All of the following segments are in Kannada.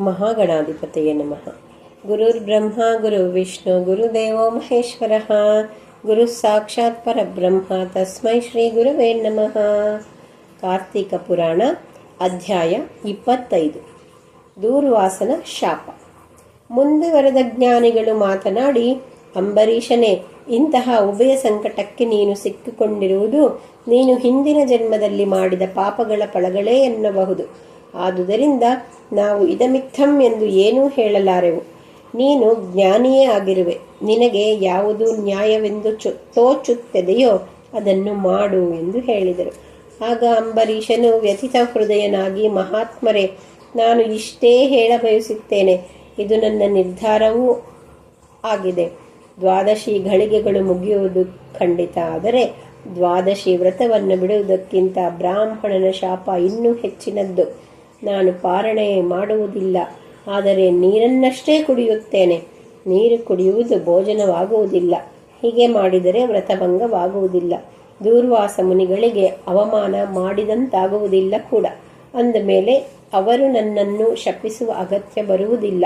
ಮಹಾಗಣಾಧಿಪತಯೇ ನಮಃ. ಗುರುರ್ ಬ್ರಹ್ಮ, ಗುರು ವಿಷ್ಣು ಗುರುದೇವೋ ಮಹೇಶ್ವರ. ಗುರು ಸಾಕ್ಷಾತ್ ಪರಬ್ರಹ್ಮ, ತಸ್ಮೈ ಶ್ರೀ ಗುರುವೇ ನಮಃ. ಕಾರ್ತಿಕ ಪುರಾಣ, ಅಧ್ಯಾಯ ಇಪ್ಪತ್ತೈದು. ದೂರ್ವಾಸನ ಶಾಪ. ಮುಂದುವರೆದ ಜ್ಞಾನಿಗಳು ಮಾತನಾಡಿ, ಅಂಬರೀಷನೇ, ಇಂತಹ ಉಭಯ ಸಂಕಟಕ್ಕೆ ನೀನು ಸಿಕ್ಕಿಕೊಂಡಿರುವುದು ನೀನು ಹಿಂದಿನ ಜನ್ಮದಲ್ಲಿ ಮಾಡಿದ ಪಾಪಗಳ ಫಲಗಳೇ ಎನ್ನಬಹುದು. ಆದುದರಿಂದ ನಾವು ಇದಮಿತ್ತಂ ಎಂದು ಏನೂ ಹೇಳಲಾರೆವು. ನೀನು ಜ್ಞಾನಿಯೇ ಆಗಿರುವೆ. ನಿನಗೆ ಯಾವುದು ನ್ಯಾಯವೆಂದು ಚು, ತೋಚುತ್ತದೆಯೋ ಅದನ್ನು ಮಾಡು ಎಂದು ಹೇಳಿದರು. ಆಗ ಅಂಬರೀಷನು ವ್ಯಥಿತ ಹೃದಯನಾಗಿ, ಮಹಾತ್ಮರೇ, ನಾನು ಇಷ್ಟೇ ಹೇಳ ಬಯಸುತ್ತೇನೆ ಇದು ನನ್ನ ನಿರ್ಧಾರವೂ ಆಗಿದೆ. ದ್ವಾದಶಿ ಘಳಿಗೆಗಳು ಮುಗಿಯುವುದು ಖಂಡಿತ. ಆದರೆ ದ್ವಾದಶಿ ವ್ರತವನ್ನು ಬಿಡುವುದಕ್ಕಿಂತ ಬ್ರಾಹ್ಮಣನ ಶಾಪ ಇನ್ನೂ ಹೆಚ್ಚಿನದ್ದು. ನಾನು ಪಾರಣೆ ಮಾಡುವುದಿಲ್ಲ, ಆದರೆ ನೀರನ್ನಷ್ಟೇ ಕುಡಿಯುತ್ತೇನೆ. ನೀರು ಕುಡಿಯುವುದು ಭೋಜನವಾಗುವುದಿಲ್ಲ, ಹೀಗೆ ಮಾಡಿದರೆ ವ್ರತಭಂಗವಾಗುವುದಿಲ್ಲ. ದೂರ್ವಾಸ ಮುನಿಗಳಿಗೆ ಅವಮಾನ ಮಾಡಿದಂತಾಗುವುದಿಲ್ಲ ಕೂಡ. ಅಂದ ಮೇಲೆ ಅವರು ನನ್ನನ್ನು ಶಪಿಸುವ ಅಗತ್ಯ ಬರುವುದಿಲ್ಲ.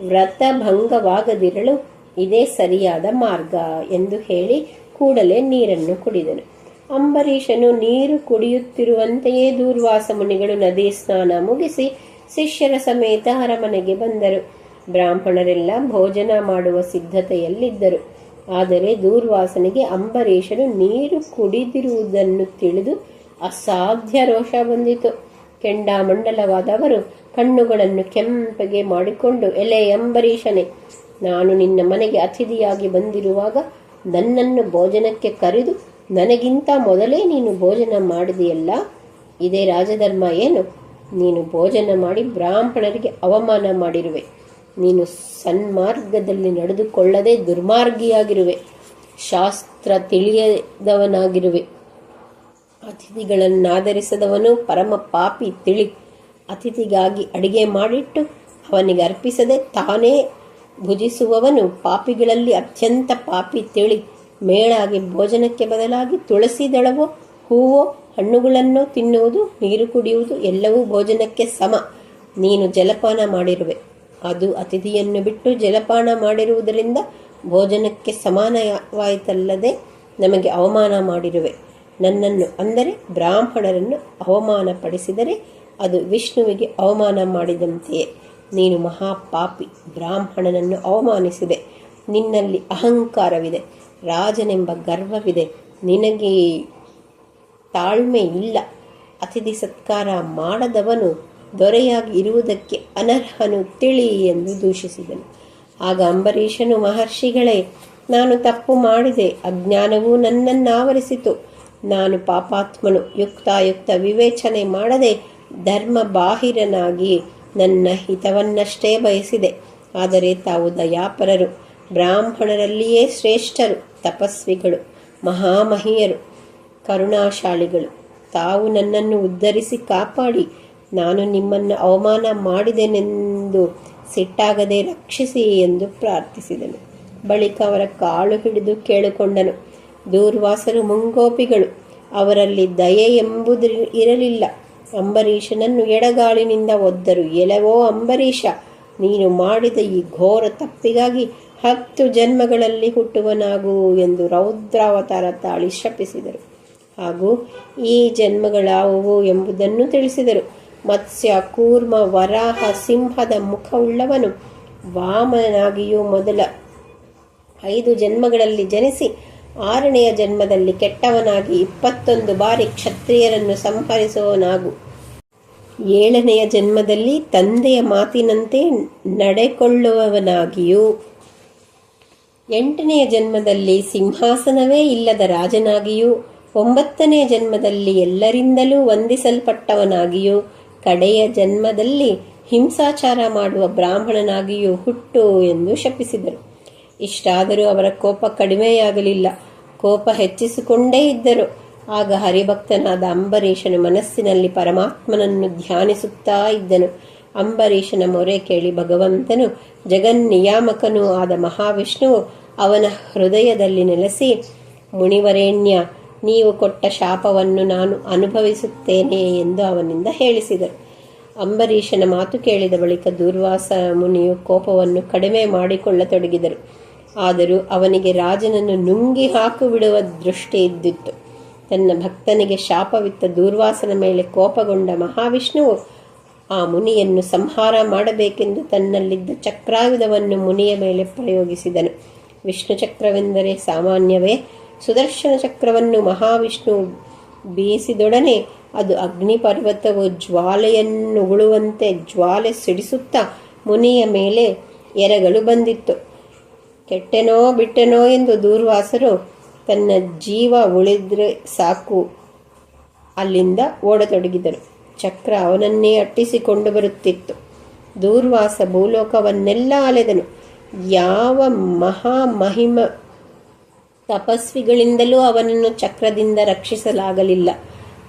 ವ್ರತಭಂಗವಾಗದಿರಲು ಇದೇ ಸರಿಯಾದ ಮಾರ್ಗ ಎಂದು ಹೇಳಿ ಕೂಡಲೇ ನೀರನ್ನು ಕುಡಿದನು. ಅಂಬರೀಷನು ನೀರು ಕುಡಿಯುತ್ತಿರುವಂತೆಯೇ ದೂರ್ವಾಸ ಮುನಿಗಳು ನದಿ ಸ್ನಾನ ಮುಗಿಸಿ ಶಿಷ್ಯರ ಸಮೇತ ಅರಮನೆಗೆ ಬಂದರು. ಬ್ರಾಹ್ಮಣರೆಲ್ಲ ಭೋಜನ ಮಾಡುವ ಸಿದ್ಧತೆಯಲ್ಲಿದ್ದರು. ಆದರೆ ದೂರ್ವಾಸನಿಗೆ ಅಂಬರೀಷನು ನೀರು ಕುಡಿದಿರುವುದನ್ನು ತಿಳಿದು ಅಸಾಧ್ಯ ರೋಷ ಬಂದಿತು. ಕೆಂಡಾಮಂಡಲವಾದವರು ಕಣ್ಣುಗಳನ್ನು ಕೆಂಪಗೆ ಮಾಡಿಕೊಂಡು, ಎಲೆ ಅಂಬರೀಷನೇ, ನಾನು ನಿನ್ನ ಮನೆಗೆ ಅತಿಥಿಯಾಗಿ ಬಂದಿರುವಾಗ ನನ್ನನ್ನು ಭೋಜನಕ್ಕೆ ಕರೆದು ನನಗಿಂತ ಮೊದಲೇ ನೀನು ಭೋಜನ ಮಾಡಿದೆಯಲ್ಲ? ಇದೇ ರಾಜಧರ್ಮ ಏನು? ನೀನು ಭೋಜನ ಮಾಡಿ ಬ್ರಾಹ್ಮಣರಿಗೆ ಅವಮಾನ ಮಾಡಿರುವೆ. ನೀನು ಸನ್ಮಾರ್ಗದಲ್ಲಿ ನಡೆದುಕೊಳ್ಳದೆ ದುರ್ಮಾರ್ಗಿಯಾಗಿರುವೆ. ಶಾಸ್ತ್ರ ತಿಳಿಯದವನಾಗಿರುವೆ. ಅತಿಥಿಗಳನ್ನಾದರಿಸದವನು ಪರಮ ಪಾಪಿ ತಿಳಿ ಅತಿಥಿಗಾಗಿ ಅಡಿಗೆ ಮಾಡಿಟ್ಟು ಅವನಿಗೆ ಅರ್ಪಿಸದೆ ತಾನೇ ಭುಜಿಸುವವನು ಪಾಪಿಗಳಲ್ಲಿ ಅತ್ಯಂತ ಪಾಪಿ ತಿಳಿ ಮೇಳಾಗಿ ಭೋಜನಕ್ಕೆ ಬದಲಾಗಿ ತುಳಸಿ ದಳವೋ, ಹೂವೋ, ಹಣ್ಣುಗಳನ್ನು ತಿನ್ನುವುದು, ನೀರು ಕುಡಿಯುವುದು ಎಲ್ಲವೂ ಭೋಜನಕ್ಕೆ ಸಮ. ನೀನು ಜಲಪಾನ ಮಾಡಿರುವೆ. ಅದು ಅತಿಥಿಯನ್ನು ಬಿಟ್ಟು ಜಲಪಾನ ಮಾಡಿರುವುದರಿಂದ ಭೋಜನಕ್ಕೆ ಸಮಾನವಾಯಿತಲ್ಲದೆ ನಮಗೆ ಅವಮಾನ ಮಾಡಿರುವೆ. ನನ್ನನ್ನು ಅಂದರೆ ಬ್ರಾಹ್ಮಣರನ್ನು ಅವಮಾನ ಪಡಿಸಿದರೆ ಅದು ವಿಷ್ಣುವಿಗೆ ಅವಮಾನ ಮಾಡಿದಂತೆಯೇ. ನೀನು ಮಹಾಪಾಪಿ ಬ್ರಾಹ್ಮಣನನ್ನು ಅವಮಾನಿಸಿದೆ. ನಿನ್ನಲ್ಲಿ ಅಹಂಕಾರವಿದೆ. ರಾಜನೆಂಬ ಗರ್ವವಿದೆ. ನಿನಗೆ ತಾಳ್ಮೆ ಇಲ್ಲ. ಅತಿಥಿ ಸತ್ಕಾರ ಮಾಡದವನು ದೊರೆಯಾಗಿ ಇರುವುದಕ್ಕೆ ಅನರ್ಹನು ತಿಳಿ ಎಂದು ದೂಷಿಸಿದನು. ಆಗ ಅಂಬರೀಷನು, ಮಹರ್ಷಿಗಳೇ, ನಾನು ತಪ್ಪು ಮಾಡಿದೆ. ಅಜ್ಞಾನವು ನನ್ನನ್ನಾವರಿಸಿತು. ನಾನು ಪಾಪಾತ್ಮನು. ಯುಕ್ತಾಯುಕ್ತ ವಿವೇಚನೆ ಮಾಡದೆ ಧರ್ಮ ಬಾಹಿರನಾಗಿ ನನ್ನ ಹಿತವನ್ನಷ್ಟೇ ಬಯಸಿದೆ. ಆದರೆ ತಾವು ದಯಾಪರರು. ಬ್ರಾಹ್ಮಣರಲ್ಲಿಯೇ ಶ್ರೇಷ್ಠರು. ತಪಸ್ವಿಗಳು, ಮಹಾಮಹಿಯರು, ಕರುಣಾಶಾಲಿಗಳು. ತಾವು ನನ್ನನ್ನು ಉದ್ಧರಿಸಿ ಕಾಪಾಡಿ, ನಾನು ನಿಮ್ಮನ್ನು ಅವಮಾನ ಮಾಡಿದೆನೆಂದು ಸಿಟ್ಟಾಗದೆ ರಕ್ಷಿಸಿ ಎಂದು ಪ್ರಾರ್ಥಿಸಿದನು. ಬಳಿಕ ಅವರ ಕಾಳು ಹಿಡಿದು ಕೇಳಿಕೊಂಡನು. ದೂರ್ವಾಸರು ಮುಂಗೋಪಿಗಳು, ಅವರಲ್ಲಿ ದಯೆ ಎಂಬುದು ಇರಲಿಲ್ಲ. ಅಂಬರೀಷನನ್ನು ಎಡಗಾಲಿನಿಂದ ಒದ್ದರು. ಎಲವೋ ಅಂಬರೀಷ, ನೀನು ಮಾಡಿದ ಈ ಘೋರ ತಪ್ಪಿಗಾಗಿ ಹತ್ತು ಜನ್ಮಗಳಲ್ಲಿ ಹುಟ್ಟುವನಾಗು ಎಂದು ರೌದ್ರಾವತಾರ ತಾಳಿ ಶಪಿಸಿದರು. ಹಾಗೂ ಈ ಜನ್ಮಗಳಾವುವು ಎಂಬುದನ್ನು ತಿಳಿಸಿದರು. ಮತ್ಸ್ಯ, ಕೂರ್ಮ, ವರಾಹ, ಸಿಂಹದ ಮುಖವುಳ್ಳವನು ವಾಮನಾಗಿಯೂ ಮೊದಲ ಐದು ಜನ್ಮಗಳಲ್ಲಿ ಜನಿಸಿ ಆರನೆಯ ಜನ್ಮದಲ್ಲಿ ಕೆಟ್ಟವನಾಗಿ ಇಪ್ಪತ್ತೊಂದು ಬಾರಿ ಕ್ಷತ್ರಿಯರನ್ನು ಸಂಹರಿಸುವವನಾಗು. ಏಳನೆಯ ಜನ್ಮದಲ್ಲಿ ತಂದೆಯ ಮಾತಿನಂತೆ ನಡೆಕೊಳ್ಳುವವನಾಗಿಯೂ ಎಂಟನೆಯ ಜನ್ಮದಲ್ಲಿ ಸಿಂಹಾಸನವೇ ಇಲ್ಲದ ರಾಜನಾಗಿಯೂ ಒಂಬತ್ತನೆಯ ಜನ್ಮದಲ್ಲಿ ಎಲ್ಲರಿಂದಲೂ ವಂದಿಸಲ್ಪಟ್ಟವನಾಗಿಯೂ, ಕಡೆಯ ಜನ್ಮದಲ್ಲಿ ಹಿಂಸಾಚಾರ ಮಾಡುವ ಬ್ರಾಹ್ಮಣನಾಗಿಯೂ ಹುಟ್ಟು ಎಂದು ಶಪಿಸಿದರು. ಇಷ್ಟಾದರೂ ಅವರ ಕೋಪ ಕಡಿಮೆಯಾಗಲಿಲ್ಲ. ಕೋಪ ಹೆಚ್ಚಿಸಿಕೊಂಡೇ ಇದ್ದರು. ಆಗ ಹರಿಭಕ್ತನಾದ ಅಂಬರೀಷನ ಮನಸ್ಸಿನಲ್ಲಿ ಪರಮಾತ್ಮನನ್ನು ಧ್ಯಾನಿಸುತ್ತಾ ಇದ್ದನು. ಅಂಬರೀಷನ ಮೊರೆ ಕೇಳಿ ಭಗವಂತನು ಜಗನ್ನಿಯಾಮಕನೂ ಆದ ಮಹಾವಿಷ್ಣುವು ಅವನ ಹೃದಯದಲ್ಲಿ ನೆಲೆಸಿ, ಮುನಿವರೇಣ್ಯ, ನೀವು ಕೊಟ್ಟ ಶಾಪವನ್ನು ನಾನು ಅನುಭವಿಸುತ್ತೇನೆ ಎಂದು ಅವನಿಂದ ಹೇಳಿಸಿದರು. ಅಂಬರೀಷನ ಮಾತು ಕೇಳಿದ ಬಳಿಕ ದುರ್ವಾಸ ಮುನಿಯು ಕೋಪವನ್ನು ಕಡಿಮೆ ಮಾಡಿಕೊಳ್ಳತೊಡಗಿದರು. ಆದರೂ ಅವನಿಗೆ ರಾಜನನ್ನು ನುಂಗಿ ಹಾಕು ಬಿಡುವ ದೃಷ್ಟಿ ಇದ್ದಿತ್ತು. ತನ್ನ ಭಕ್ತನಿಗೆ ಶಾಪವಿತ್ತ ದೂರ್ವಾಸನ ಮೇಲೆ ಕೋಪಗೊಂಡ ಮಹಾವಿಷ್ಣುವು ಆ ಮುನಿಯನ್ನು ಸಂಹಾರ ಮಾಡಬೇಕೆಂದು ತನ್ನಲ್ಲಿದ್ದ ಚಕ್ರಾಯುಧವನ್ನು ಮುನಿಯ ಮೇಲೆ ಪ್ರಯೋಗಿಸಿದನು. ವಿಷ್ಣು ಚಕ್ರವೆಂದರೆ ಸಾಮಾನ್ಯವೇ. ಸುದರ್ಶನ ಚಕ್ರವನ್ನು ಮಹಾವಿಷ್ಣು ಬೀಸಿದೊಡನೆ ಅದು ಅಗ್ನಿ ಪರ್ವತವು ಜ್ವಾಲೆಯನ್ನುಗುಳುವಂತೆ ಜ್ವಾಲೆ ಸಿಡಿಸುತ್ತಾ ಮುನಿಯ ಮೇಲೆ ಎರಗಳು ಬಂದಿತ್ತು. ಕೆಟ್ಟೆನೋ ಬಿಟ್ಟೆನೋ ಎಂದು ದೂರ್ವಾಸರು ತನ್ನ ಜೀವ ಉಳಿದ್ರೆ ಸಾಕು ಅಲ್ಲಿಂದ ಓಡತೊಡಗಿದರು. ಚಕ್ರ ಅವನನ್ನೇ ಅಟ್ಟಿಸಿಕೊಂಡು ಬರುತ್ತಿತ್ತು. ದೂರ್ವಾಸ ಭೂಲೋಕವನ್ನೆಲ್ಲ ಅಲೆದನು. ಯಾವ ಮಹಾ ಮಹಿಮ ತಪಸ್ವಿಗಳಿಂದಲೂ ಅವನನ್ನು ಚಕ್ರದಿಂದ ರಕ್ಷಿಸಲಾಗಲಿಲ್ಲ.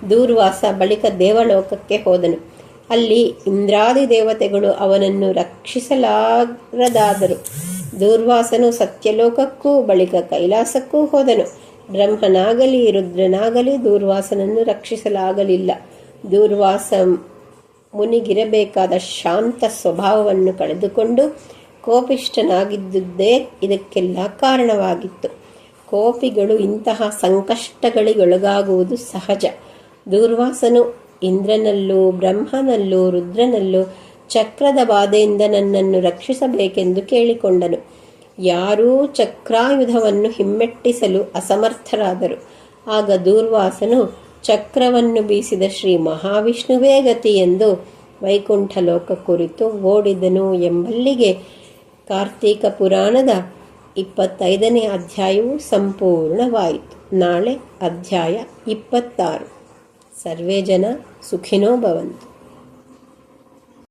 ದೂರ್ವಾಸ ಬಳಿಕ ದೇವಲೋಕಕ್ಕೆ ಹೋದನು. ಅಲ್ಲಿ ಇಂದ್ರಾದಿ ದೇವತೆಗಳು ಅವನನ್ನು ರಕ್ಷಿಸಲಾರದಾದರು. ದೂರ್ವಾಸನು ಸತ್ಯಲೋಕಕ್ಕೂ ಬಳಿಕ ಕೈಲಾಸಕ್ಕೂ ಹೋದನು. ಬ್ರಹ್ಮನಾಗಲಿ ರುದ್ರನಾಗಲಿ ದೂರ್ವಾಸನನ್ನು ರಕ್ಷಿಸಲಾಗಲಿಲ್ಲ. ದೂರ್ವಾಸ ಮುನಿಗಿರಬೇಕಾದ ಶಾಂತ ಸ್ವಭಾವವನ್ನು ಕಳೆದುಕೊಂಡು ಕೋಪಿಷ್ಠನಾಗಿದ್ದುದೇ ಇದಕ್ಕೆಲ್ಲ ಕಾರಣವಾಗಿತ್ತು. ಕೋಪಿಗಳು ಇಂತಹ ಸಂಕಷ್ಟಗಳಿಗೊಳಗಾಗುವುದು ಸಹಜ. ದೂರ್ವಾಸನು ಇಂದ್ರನಲ್ಲೂ, ಬ್ರಹ್ಮನಲ್ಲೂ, ರುದ್ರನಲ್ಲೂ ಚಕ್ರದ ಬಾಧೆಯಿಂದ ನನ್ನನ್ನು ರಕ್ಷಿಸಬೇಕೆಂದು ಕೇಳಿಕೊಂಡನು. ಯಾರೂ ಚಕ್ರಾಯುಧವನ್ನು ಹಿಮ್ಮೆಟ್ಟಿಸಲು ಅಸಮರ್ಥರಾದರು. ಆಗ ದೂರ್ವಾಸನು ಚಕ್ರವನ್ನು ಬೀಸಿದ ಶ್ರೀ ಮಹಾವಿಷ್ಣುವೇ ಗತಿ ಎಂದು ವೈಕುಂಠ ಲೋಕ ಕುರಿತು ಓಡಿದನು ಎಂಬಲ್ಲಿಗೆ ಕಾರ್ತೀಕ ಪುರಾಣದ ಇಪ್ಪತ್ತೈದನೇ ಅಧ್ಯಾಯವು ಸಂಪೂರ್ಣವಾಯಿತು. ನಾಳೆ ಅಧ್ಯಾಯ ಇಪ್ಪತ್ತಾರು. ಸರ್ವೇ ಜನ ಸುಖಿನೋ ಭವಂತು.